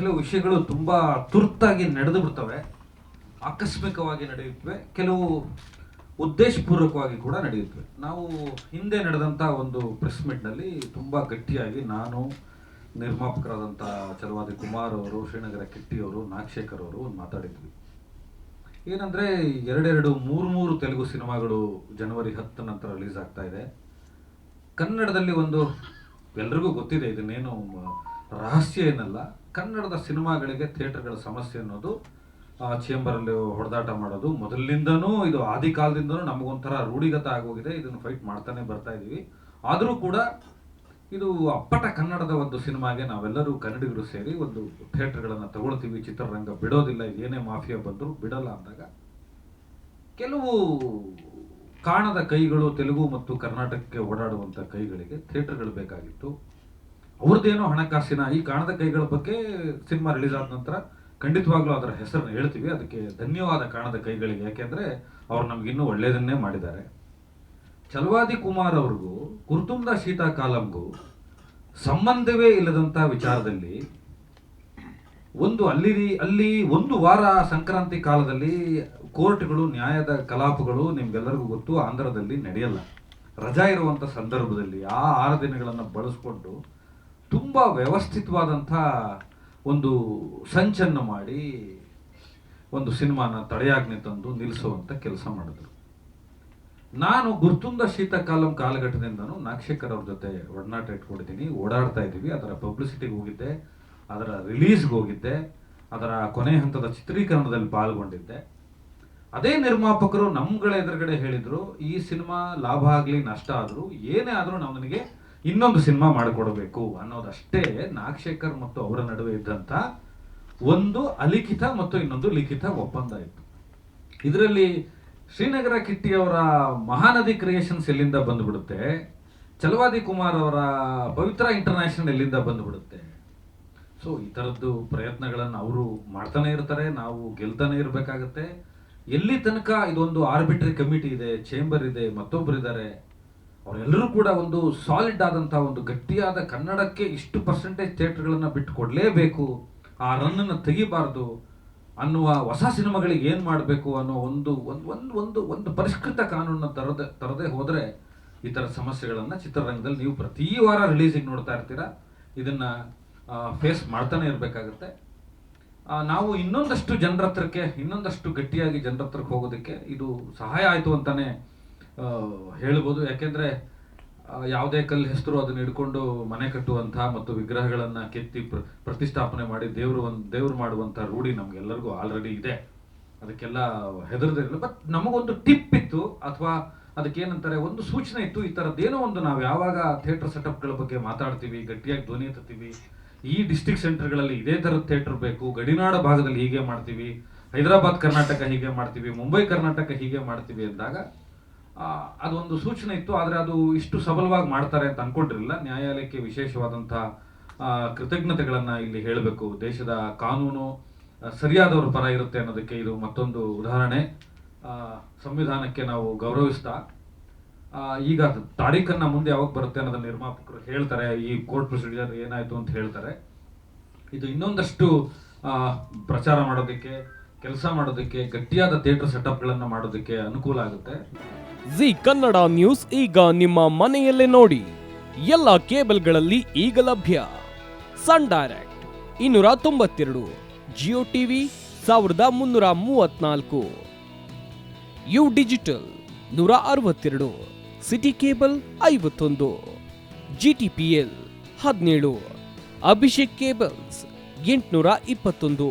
ಕೆಲವು ವಿಷಯಗಳು ತುಂಬ ತುರ್ತಾಗಿ ನಡೆದು ಬಿಡ್ತವೆ, ಆಕಸ್ಮಿಕವಾಗಿ ನಡೆಯುತ್ತವೆ, ಕೆಲವು ಉದ್ದೇಶಪೂರ್ವಕವಾಗಿ ಕೂಡ ನಡೆಯುತ್ತವೆ. ನಾವು ಹಿಂದೆ ನಡೆದಂಥ ಒಂದು ಪ್ರೆಸ್ ಮೀಟ್ನಲ್ಲಿ ತುಂಬ ಗಟ್ಟಿಯಾಗಿ ನಾನು ನಿರ್ಮಾಪಕರಾದಂಥ ಚಲವಾದಿ ಕುಮಾರ್ ಅವರು, ಶ್ರೀನಗರ ಕಿಟ್ಟಿಯವರು ನಾಗಶೇಖರ್ ಅವರು ಮಾತಾಡಿದ್ವಿ. ಏನಂದರೆ ಎರಡೆರಡು ಮೂರು ಮೂರು ತೆಲುಗು ಸಿನಿಮಾಗಳು ಜನವರಿ ಹತ್ತು ನಂತರ ರಿಲೀಸ್ ಆಗ್ತಾ ಇದೆ. ಕನ್ನಡದಲ್ಲಿ ಒಂದು ಎಲ್ರಿಗೂ ಗೊತ್ತಿದೆ, ಇದನ್ನೇನು ರಹಸ್ಯ ಏನಲ್ಲ ಕನ್ನಡದ ಸಿನಿಮಾಗಳಿಗೆ ಥಿಯೇಟರ್ಗಳ ಸಮಸ್ಯೆ ಅನ್ನೋದು ಚೇಂಬರಲ್ಲಿ ಹೊಡೆದಾಟ ಮಾಡೋದು. ಮೊದಲಿನಿಂದನೂ ಇದು ಆದಿ ಕಾಲದಿಂದನೂ ನಮಗೊಂಥರ ರೂಢಿಗತ ಆಗೋಗಿದೆ. ಇದನ್ನು ಫೈಟ್ ಮಾಡ್ತಾನೆ ಬರ್ತಾ ಇದೀವಿ ಆದರೂ ಕೂಡ ಇದು ಅಪ್ಪಟ ಕನ್ನಡದ ಒಂದು ಸಿನಿಮಾಗೆ ನಾವೆಲ್ಲರೂ ಕನ್ನಡಿಗರು ಸೇರಿ ಒಂದು ಥಿಯೇಟರ್ಗಳನ್ನು ತಗೊಳ್ತೀವಿ. ಚಿತ್ರರಂಗ ಬಿಡೋದಿಲ್ಲ, ಏನೇ ಮಾಫಿಯಾ ಬಂದರೂ ಬಿಡಲ್ಲ ಅಂದಾಗ ಕೆಲವು ಕಾಣದ ಕೈಗಳು, ತೆಲುಗು ಮತ್ತು ಕರ್ನಾಟಕಕ್ಕೆ ಓಡಾಡುವಂಥ ಕೈಗಳಿಗೆ ಥಿಯೇಟರ್ಗಳು ಬೇಕಾಗಿತ್ತು. ಅವ್ರದ್ದೇನೋ ಹಣಕಾಸಿನ ಈ ಕಾಣದ ಕೈಗಳ ಬಗ್ಗೆ ಸಿನಿಮಾ ರಿಲೀಸ್ ಆದ ನಂತರ ಖಂಡಿತವಾಗ್ಲೂ ಅದರ ಹೆಸರನ್ನು ಹೇಳ್ತೀವಿ. ಅದಕ್ಕೆ ಧನ್ಯವಾದ ಕಾಣದ ಕೈಗಳಿಗೆ. ಯಾಕೆಂದ್ರೆ ಅವ್ರು ನಮ್ಗಿನ್ನೂ ಒಳ್ಳೇದನ್ನೇ ಮಾಡಿದ್ದಾರೆ. ಚಲವಾದಿ ಕುಮಾರ್ ಅವ್ರಿಗೂ ಕುರ್ತುಂಬ ಶೀತಾ ಕಾಲಂಗೂ ಸಂಬಂಧವೇ ಇಲ್ಲದಂತ ವಿಚಾರದಲ್ಲಿ ಒಂದು ಅಲ್ಲಿ ಅಲ್ಲಿ ಒಂದು ವಾರ ಸಂಕ್ರಾಂತಿ ಕಾಲದಲ್ಲಿ ಕೋರ್ಟ್ಗಳು, ನ್ಯಾಯದ ಕಲಾಪಗಳು ನಿಮ್ಗೆಲ್ಲರಿಗೂ ಗೊತ್ತು, ಆಂಧ್ರದಲ್ಲಿ ನಡೆಯಲ್ಲ. ರಜಾ ಇರುವಂಥ ಸಂದರ್ಭದಲ್ಲಿ ಆ ಆರು ದಿನಗಳನ್ನು ಬಳಸ್ಕೊಂಡು ತುಂಬಾ ವ್ಯವಸ್ಥಿತವಾದಂಥ ಒಂದು ಸಂಚನ್ನು ಮಾಡಿ ಒಂದು ಸಿನಿಮಾನ ತಡೆಯಾಗ್ನೆ ತಂದು ನಿಲ್ಲಿಸುವಂಥ ಕೆಲಸ ಮಾಡಿದ್ರು. ನಾನು ಗುರ್ತುಂದ ಶೀತಕಾಲಂ ಕಾಲಘಟ್ಟದಿಂದನೂ ನಾಗಶೇಖರ್ ಅವ್ರ ಜೊತೆ ಒಡನಾಟ ಇಟ್ಕೊಂಡಿದ್ದೀನಿ, ಓಡಾಡ್ತಾ ಇದ್ದೀವಿ, ಅದರ ಪಬ್ಲಿಸಿಟಿಗೆ ಹೋಗಿದ್ದೆ, ಅದರ ರಿಲೀಸ್ಗೆ ಹೋಗಿದ್ದೆ, ಅದರ ಕೊನೆ ಹಂತದ ಚಿತ್ರೀಕರಣದಲ್ಲಿ ಪಾಲ್ಗೊಂಡಿದ್ದೆ. ಅದೇ ನಿರ್ಮಾಪಕರು ನಮ್ಗಳ ಎದುರುಗಡೆ ಹೇಳಿದರು, ಈ ಸಿನಿಮಾ ಲಾಭ ಆಗಲಿ ನಷ್ಟ ಆದರೂ ಏನೇ ಆದರೂ ನಾವು ನನಗೆ ಇನ್ನೊಂದು ಸಿನಿಮಾ ಮಾಡಿಕೊಡಬೇಕು ಅನ್ನೋದಷ್ಟೇ ನಾಗಶೇಖರ್ ಮತ್ತು ಅವರ ನಡುವೆ ಇದ್ದಂಥ ಒಂದು ಅಲಿಖಿತ ಮತ್ತು ಇನ್ನೊಂದು ಲಿಖಿತ ಒಪ್ಪಂದ ಇತ್ತು. ಇದರಲ್ಲಿ ಶ್ರೀನಗರ ಕಿಟ್ಟಿ ಅವರ ಮಹಾನದಿ ಕ್ರಿಯೇಷನ್ಸ್ ಎಲ್ಲಿಂದ ಬಂದ್ಬಿಡುತ್ತೆ? ಚಲವಾದಿ ಕುಮಾರ್ ಅವರ ಪವಿತ್ರ ಇಂಟರ್ನ್ಯಾಷನಲ್ ಎಲ್ಲಿಂದ ಬಂದ್ಬಿಡುತ್ತೆ? ಸೊ ಈ ಥರದ್ದು ಪ್ರಯತ್ನಗಳನ್ನು ಅವರು ಮಾಡ್ತಾನೆ ಇರ್ತಾರೆ, ನಾವು ಗೆಲ್ತಾನೆ ಇರಬೇಕಾಗತ್ತೆ. ಎಲ್ಲಿ ತನಕ ಇದೊಂದು ಆರ್ಬಿಟ್ರಿ ಕಮಿಟಿ ಇದೆ ಚೇಂಬರ್ ಇದೆ ಮತ್ತೊಬ್ಬರಿದ್ದಾರೆ ಅವರೆಲ್ಲರೂ ಕೂಡ ಒಂದು ಸಾಲಿಡ್ ಆದಂಥ ಒಂದು ಗಟ್ಟಿಯಾದ ಕನ್ನಡಕ್ಕೆ ಇಷ್ಟು ಪರ್ಸೆಂಟೇಜ್ ಥಿಯೇಟರ್ಗಳನ್ನು ಬಿಟ್ಟು ಕೊಡಲೇಬೇಕು ಆ ರನ್ನನ್ನು ತೆಗಿಬಾರ್ದು ಅನ್ನುವ ಹೊಸ ಸಿನಿಮಾಗಳಿಗೆ ಏನು ಮಾಡಬೇಕು ಅನ್ನೋ ಒಂದು ಒಂದು ಒಂದು ಒಂದು ಒಂದು ಪರಿಷ್ಕೃತ ಕಾನೂನನ್ನ ತರದೆ ತರದೆ ಹೋದರೆ ಈ ಥರ ಸಮಸ್ಯೆಗಳನ್ನು ಚಿತ್ರರಂಗದಲ್ಲಿ ನೀವು ಪ್ರತಿ ವಾರ ರಿಲೀಸಿಗೆ ನೋಡ್ತಾ ಇರ್ತೀರಾ. ಇದನ್ನ ಫೇಸ್ ಮಾಡ್ತಾನೆ ಇರಬೇಕಾಗುತ್ತೆ. ನಾವು ಇನ್ನೊಂದಷ್ಟು ಜನರ ಹತ್ರಕ್ಕೆ ಇನ್ನೊಂದಷ್ಟು ಗಟ್ಟಿಯಾಗಿ ಜನರ ಹತ್ರಕ್ಕೆ ಹೋಗೋದಕ್ಕೆ ಇದು ಸಹಾಯ ಆಯಿತು ಅಂತಾನೆ ಹೇಳ್ಬೋದು. ಯಾಕೆಂದ್ರೆ ಯಾವುದೇ ಕಲ್ಲು ಹೆಸರು ಅದನ್ನ ಹಿಡ್ಕೊಂಡು ಮನೆ ಕಟ್ಟುವಂಥ ಮತ್ತು ವಿಗ್ರಹಗಳನ್ನ ಕೆತ್ತಿ ಪ್ರ- ಪ್ರತಿಷ್ಠಾಪನೆ ಮಾಡಿ ದೇವರು ಒಂದು, ದೇವ್ರು ಮಾಡುವಂಥ ರೂಢಿ ನಮ್ಗೆಲ್ಲರಿಗೂ ಆಲ್ರೆಡಿ ಇದೆ. ಅದಕ್ಕೆಲ್ಲ ಹೆದರದಿರಲಿಲ್ಲ ಬಟ್ ನಮಗೊಂದು ಟಿಪ್ ಇತ್ತು, ಅಥವಾ ಅದಕ್ಕೇನಂತಾರೆ, ಒಂದು ಸೂಚನೆ ಇತ್ತು, ಈ ಥರದ್ದೇನೋ ಒಂದು ನಾವು ಯಾವಾಗ ಥಿಯೇಟರ್ ಸೆಟಪ್ಗಳ ಬಗ್ಗೆ ಮಾತಾಡ್ತೀವಿ, ಗಟ್ಟಿಯಾಗಿ ಧ್ವನಿ ಎತ್ತೀವಿ ಈ ಡಿಸ್ಟಿಕ್ ಸೆಂಟರ್ಗಳಲ್ಲಿ ಇದೇ ಥರದ ಥಿಯೇಟರ್ ಬೇಕು, ಗಡಿನಾಡ ಭಾಗದಲ್ಲಿ ಹೀಗೆ ಮಾಡ್ತೀವಿ, ಹೈದರಾಬಾದ್ ಕರ್ನಾಟಕ ಹೀಗೆ ಮಾಡ್ತೀವಿ, ಮುಂಬೈ ಕರ್ನಾಟಕ ಹೀಗೆ ಮಾಡ್ತೀವಿ ಅಂದಾಗ ಅದೊಂದು ಸೂಚನೆ ಇತ್ತು, ಆದರೆ ಅದು ಇಷ್ಟು ಸಬಲವಾಗಿ ಮಾಡ್ತಾರೆ ಅಂತ ಅಂದ್ಕೊಂಡಿರಲಿಲ್ಲ ನ್ಯಾಯಾಲಯಕ್ಕೆ ವಿಶೇಷವಾದಂಥ ಕೃತಜ್ಞತೆಗಳನ್ನು ಇಲ್ಲಿ ಹೇಳಬೇಕು. ದೇಶದ ಕಾನೂನು ಸರಿಯಾದವರ ಪರ ಇರುತ್ತೆ ಅನ್ನೋದಕ್ಕೆ ಇದು ಮತ್ತೊಂದು ಉದಾಹರಣೆ. ಸಂವಿಧಾನಕ್ಕೆ ನಾವು ಗೌರವಿಸ್ತಾ. ಈಗ ತಾರೀಖನ್ನ ಮುಂದೆ ಯಾವಾಗ ಬರುತ್ತೆ ಅನ್ನೋದನ್ನ ನಿರ್ಮಾಪಕರು ಹೇಳ್ತಾರೆ. ಈ ಕೋರ್ಟ್ ಪ್ರೊಸೀಜರ್ ಏನಾಯ್ತು ಅಂತ ಹೇಳ್ತಾರೆ. ಇದು ಇನ್ನೊಂದಷ್ಟು ಪ್ರಚಾರ ಮಾಡೋದಕ್ಕೆ ಕೆಲಸ ಮಾಡೋದಕ್ಕೆ, ಗಟ್ಟಿಯಾದ ಥಿಯೇಟರ್ ಸೆಟಪ್ಗಳನ್ನು ಮಾಡೋದಕ್ಕೆ ಅನುಕೂಲ ಆಗುತ್ತೆ. ಜಿ ಕನ್ನಡ ನ್ಯೂಸ್ ಈಗ ನಿಮ್ಮ ಮನೆಯಲ್ಲೇ ನೋಡಿ. ಎಲ್ಲ ಕೇಬಲ್ಗಳಲ್ಲಿ ಈಗ ಲಭ್ಯ. ಸನ್ ಡೈರೆಕ್ಟ್ ಇನ್ನೂರ ತೊಂಬತ್ತೆರಡು, ಜಿಯೋ ಟಿವಿ ಸಾವಿರದ ಮುನ್ನೂರ ಮೂವತ್ನಾಲ್ಕು ಯು ಡಿಜಿಟಲ್ ನೂರ ಅರವತ್ತೆರಡು, ಸಿಟಿ ಕೇಬಲ್ ಐವತ್ತೊಂದು ಜಿ ಟಿ ಪಿ ಎಲ್ ಹದಿನೇಳು, ಅಭಿಷೇಕ್ ಕೇಬಲ್ಸ್ ಎಂಟುನೂರ ಇಪ್ಪತ್ತೊಂದು.